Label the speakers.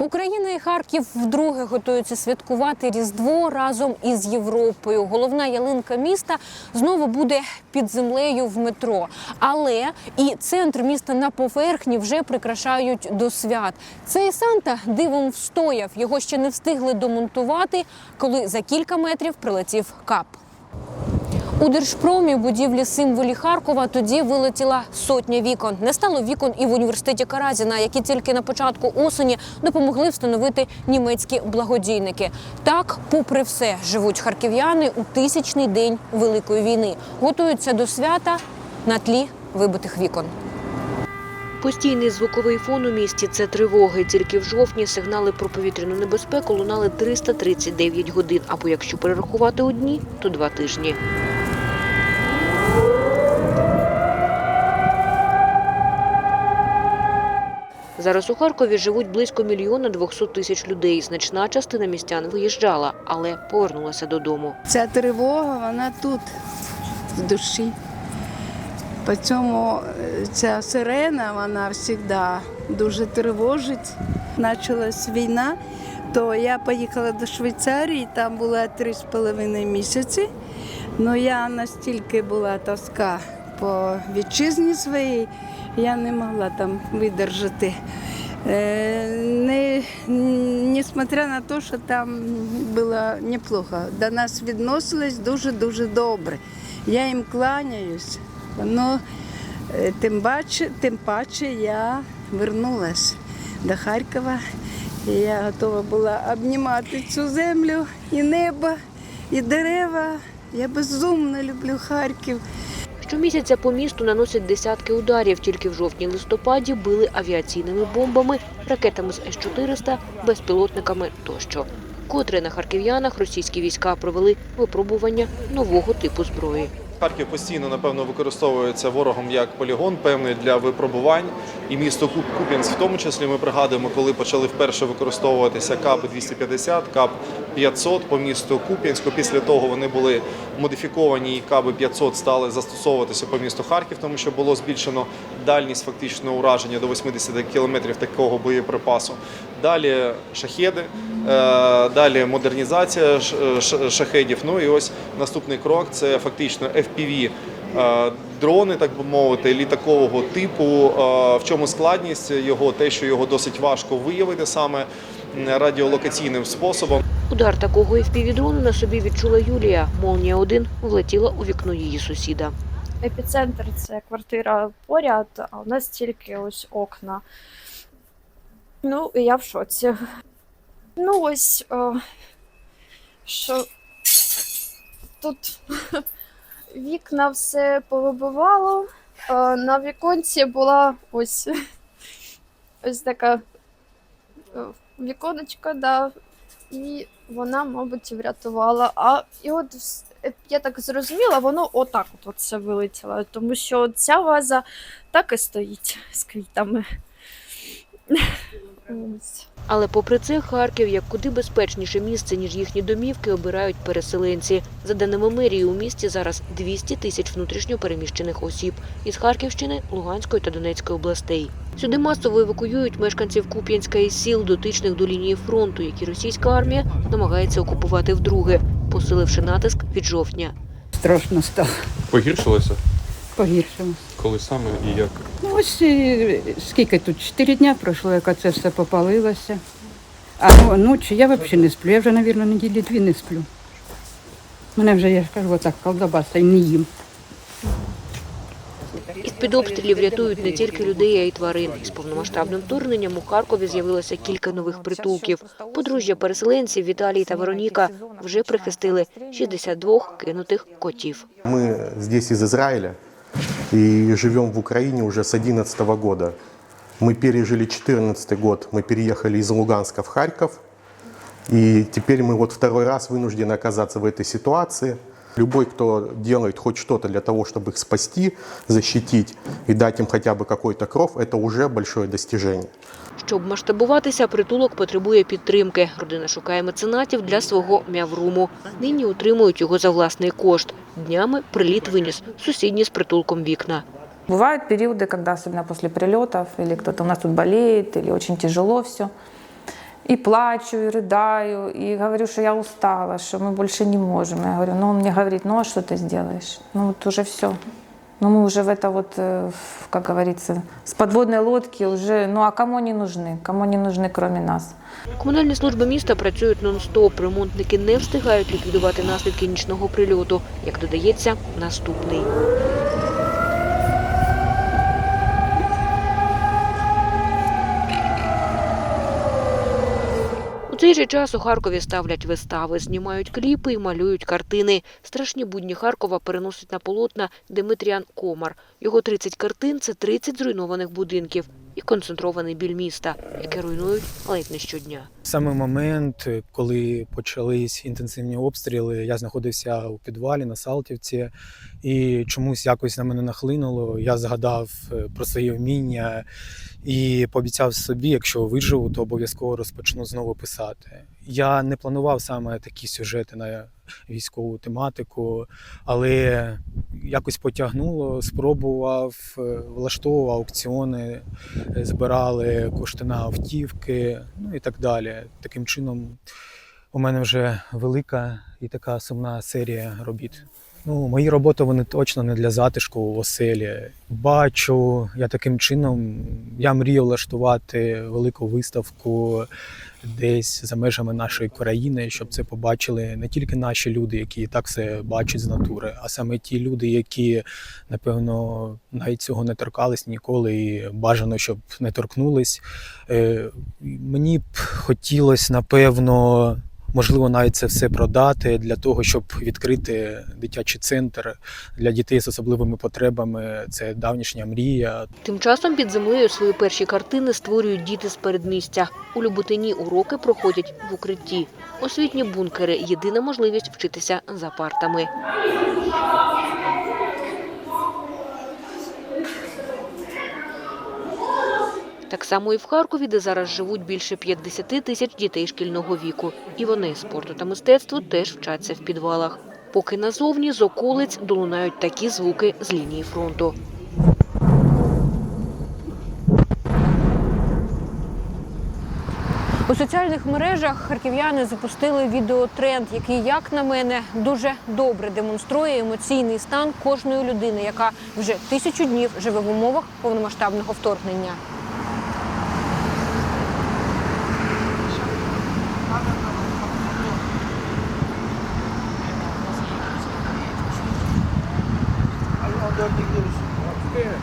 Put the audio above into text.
Speaker 1: Україна і Харків вдруге готуються святкувати Різдво разом із Європою. Головна ялинка міста знову буде під землею в метро. Але і центр міста на поверхні вже прикрашають до свят. Цей Санта дивом встояв. Його ще не встигли домонтувати, коли за кілька метрів прилетів кап. У держпромі будівлі символі Харкова тоді вилетіла сотня вікон. Не стало вікон і в університеті Каразіна, які тільки на початку осені допомогли встановити німецькі благодійники. Так, попри все, живуть харків'яни у тисячний день Великої війни. Готуються до свята на тлі вибитих вікон.
Speaker 2: Постійний звуковий фон у місті це тривоги. Тільки в жовтні сигнали про повітряну небезпеку лунали 339 годин. Або якщо перерахувати у дні, то два тижні. Зараз у Харкові живуть близько мільйона 200 тисяч людей. Значна частина містян виїжджала, але повернулася додому.
Speaker 3: Ця тривога, вона тут, в душі. По цьому е, ця сирена, вона завжди дуже тривожить. Почалась війна, то я поїхала до Швейцарії, там була три з половиною місяці. Ну я настільки була тоска по вітчизні своїй, я не могла там видержати. Е, Не, несмотря на те, що там було неплохо, до нас відносились дуже-дуже добре. Я їм кланяюсь, но е, тим паче, тим паче я вернулась до Харкова. І я готова була обнімати цю землю і небо, і дерева. Я безумно люблю Харків.
Speaker 2: Щомісяця по місту наносять десятки ударів. Тільки в жовтні-листопаді били авіаційними бомбами, ракетами з С-400, безпілотниками тощо. Котре на харків'янах російські війська провели випробування нового типу зброї.
Speaker 4: Харків постійно, напевно, використовується ворогом як полігон певний для випробувань. І місто Куп'янськ в тому числі ми пригадуємо, коли почали вперше використовуватися КАБ-250, КАБ-500 по місту Куп'янську. Після того вони були модифіковані і КАБ-500 стали застосовуватися по місту Харків, тому що було збільшено дальність фактично ураження до 80 кілометрів такого боєприпасу. Далі шахеди, е, далі модернізація шахедів. Ну і ось наступний крок це фактично FPV дрони, так би мовити, літакового типу. Е, В чому складність його? Те, що його досить важко виявити саме радіолокаційним способом.
Speaker 2: Удар такого FPV-дрону на собі відчула Юлія. Молнія 1 влетіла у вікно її сусіда.
Speaker 5: епіцентр це квартира поряд, а у нас тільки ось окна. Ну, і я в шоці. Ну, ось о, що тут вікна все повибивало. На віконці була ось, ось така е, віконечка, да, і вона, мабуть, врятувала. А і от е, я так зрозуміла, воно отак от, от все вилетіло, тому що ця ваза так і стоїть з квітами. Ось.
Speaker 2: Але попри це, Харків як куди безпечніше місце, ніж їхні домівки, обирають переселенці. За даними мерії, у місті зараз 200 тисяч внутрішньо переміщених осіб із Харківщини, Луганської та Донецької областей. Сюди масово евакуюють мешканців Куп'янська і сіл, дотичних до лінії фронту, які російська армія намагається окупувати вдруге, посиливши натиск від жовтня.
Speaker 6: Страшно стало,
Speaker 7: Погіршилося?
Speaker 6: Погіршило.
Speaker 7: Коли саме і як?
Speaker 6: Ну ось е, скільки тут? Чотири дня пройшло, як це все попалилося. А ну, ночі я взагалі не сплю. Я вже, мабуть, неділі дві не сплю. Мене вже, я ж кажу, отак колдобаса і не їм.
Speaker 2: Із-під обстрілів рятують не тільки людей, а й тварин. Із повномасштабним вторгненням у Харкові з'явилося кілька нових притулків. Подружжя переселенців Віталій та Вероніка вже прихистили 62 кинутих котів.
Speaker 8: Мы здесь из Израиля и живем в Украине уже с 2011 года. Мы пережили 2014 год, мы переехали из Луганска в Харьков. И теперь мы вот второй раз вынуждены оказаться в этой ситуации. Любой, кто делает хоть что-то для того, чтобы их спасти, защитить и дать им хотя бы какой-то кров, это уже большое достижение.
Speaker 2: Щоб масштабуватися, притулок потребує підтримки. Родина шукає меценатів для свого м'явруму. Нині утримують його за власний кошт. Днями приліт виніс сусідні з притулком вікна.
Speaker 9: Бывают периоды, когда, особенно после прилетов, или кто-то у нас тут болеет, или очень тяжело все. И плачу, и рыдаю, и говорю, что я устала, что мы больше не можем. Я говорю, ну он мне говорит, ну а что ты сделаешь? Ну вот уже все. Ну мы уже в это вот, э, в, как говорится, с подводной лодки уже, ну а кому они нужны? Кому они нужны, кроме нас?
Speaker 2: Комунальні служби міста працюють нон-стоп. Ремонтники не встигають ліквідувати наслідки нічного прильоту. Як додається, наступний. Цей же час у Харкові ставлять вистави, знімають кліпи і малюють картини. Страшні будні Харкова переносить на полотна Димитріан Комар. Його 30 картин – це 30 зруйнованих будинків і концентрований біль міста, яке руйнують ледь не щодня.
Speaker 10: Саме момент, коли почались інтенсивні обстріли, я знаходився у підвалі на Салтівці, і чомусь якось на мене нахлинуло. Я згадав е, про свої вміння і пообіцяв собі, якщо виживу, то обов'язково розпочну знову писати. Я не планував саме такі сюжети на військову тематику, але якось потягнуло, спробував, е, влаштовував аукціони, е, збирали кошти на автівки, ну і так далі. Таким чином, у мене вже велика і така сумна серія робіт. Ну, мої роботи вони точно не для затишку в оселі. Бачу, я таким чином я мрію влаштувати велику виставку десь за межами нашої країни, щоб це побачили не тільки наші люди, які так все бачать з натури, а саме ті люди, які напевно навіть цього не торкались ніколи, і бажано, щоб не торкнулись. Е, Мені б хотілося, напевно, можливо, навіть це все продати для того, щоб відкрити дитячий центр для дітей з особливими потребами. Це давнішня мрія.
Speaker 2: Тим часом під землею свої перші картини створюють діти з передмістя. У Люботині уроки проходять в укритті. Освітні бункери – єдина можливість вчитися за партами. Так само і в Харкові, де зараз живуть більше 50 тисяч дітей шкільного віку. І вони спорту та мистецтву теж вчаться в підвалах. Поки назовні з околиць долунають такі звуки з лінії фронту.
Speaker 1: У соціальних мережах харків'яни запустили відеотренд, який, як на мене, дуже добре демонструє емоційний стан кожної людини, яка вже тисячу днів живе в умовах повномасштабного вторгнення. dörtte gidiyoruz. Ee, Afrika'ya.